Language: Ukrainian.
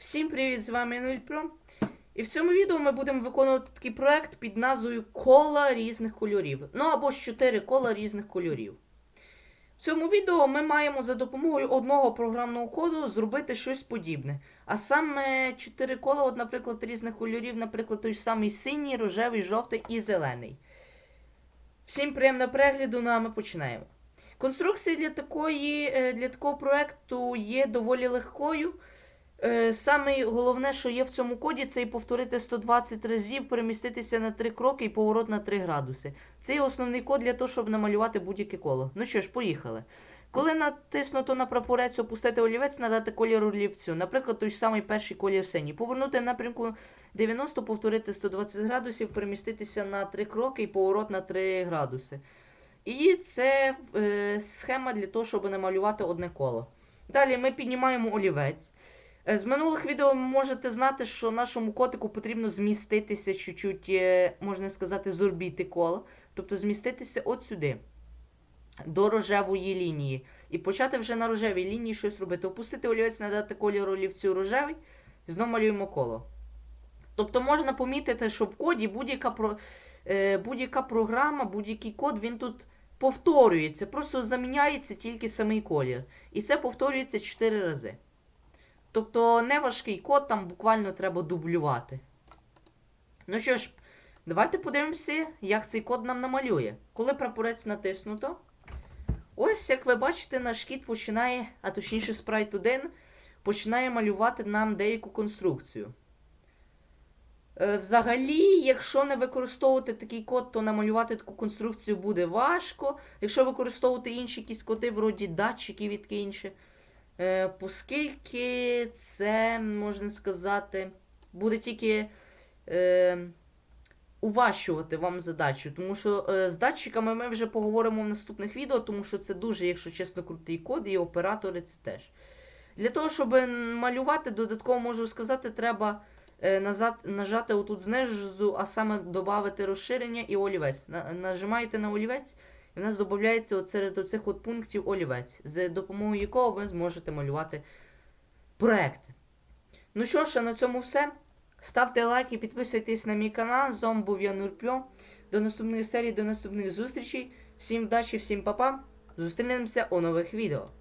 Всім привіт! З вами Нульпро. І в цьому відео ми будемо виконувати такий проект під назвою Кола різних кольорів. Ну або ж 4 кола різних кольорів. В цьому відео ми маємо за допомогою одного програмного коду зробити щось подібне. А саме 4 кола, от, наприклад, різних кольорів, наприклад, той самий синій, рожевий, жовтий і зелений. Всім приємного перегляду, ну а ми починаємо. Конструкція для, такої, е, для такого проекту є доволі легкою. Е, Саме головне, що є в цьому коді, це і повторити 120 разів, переміститися на 3 кроки і поворот на 3 градуси. Це є основний код для того, щоб намалювати будь-яке коло. Ну що ж, поїхали. Коли натиснуто на прапорець, опустити олівець, надати колір олівцю. Наприклад, той самий перший колір синій. Повернути напрямку 90, повторити 120 градусів, переміститися на 3 кроки і поворот на 3 градуси. І це е, схема для того, щоб намалювати одне коло. Далі ми піднімаємо олівець. Е, З минулих відео ви можете знати, що нашому котику потрібно зміститися чуть-чуть, е, можна сказати, з орбіти кола. Тобто зміститися от сюди, до рожевої лінії. І почати вже на рожевій лінії щось робити. Опустити олівець, надати колір олівцю рожевий, і знову малюємо коло. Тобто можна помітити, що в коді будь-яка про, е, будь-яка програма, будь-який код, він тут повторюється. Просто заміняється тільки самий колір. І це повторюється 4 рази. Тобто не важкий код, там буквально треба дублювати. Ну що ж, давайте подивимося, як цей код нам намалює. Коли прапорець натиснуто, ось як ви бачите, наш кіт починає, а точніше спрайт 1, починає малювати нам деяку конструкцію. Е, Взагалі, якщо не використовувати такий код, то намалювати таку конструкцію буде важко. Якщо використовувати інші якісь коди, вроді датчиків і таке інше. Е, Оскільки це, можна сказати, буде тільки е, уважувати вам задачу. Тому що е, з датчиками ми вже поговоримо в наступних відео, тому що це дуже, якщо чесно, крутий код, і оператори це теж. Для того, щоб малювати, додатково можу сказати, треба е, назад, нажати отут знизу, а саме додати розширення і олівець. На, нажимаєте на олівець. І в нас додається серед оцих от пунктів олівець, з допомогою якого ви зможете малювати проекти. Ну що ж, а на цьому все. Ставте лайк і підписуйтесь на мій канал. З вами був я Нурпьо. До наступної серії, до наступних зустрічей. Всім вдачі, всім па-па. Зустрінемося у нових відео.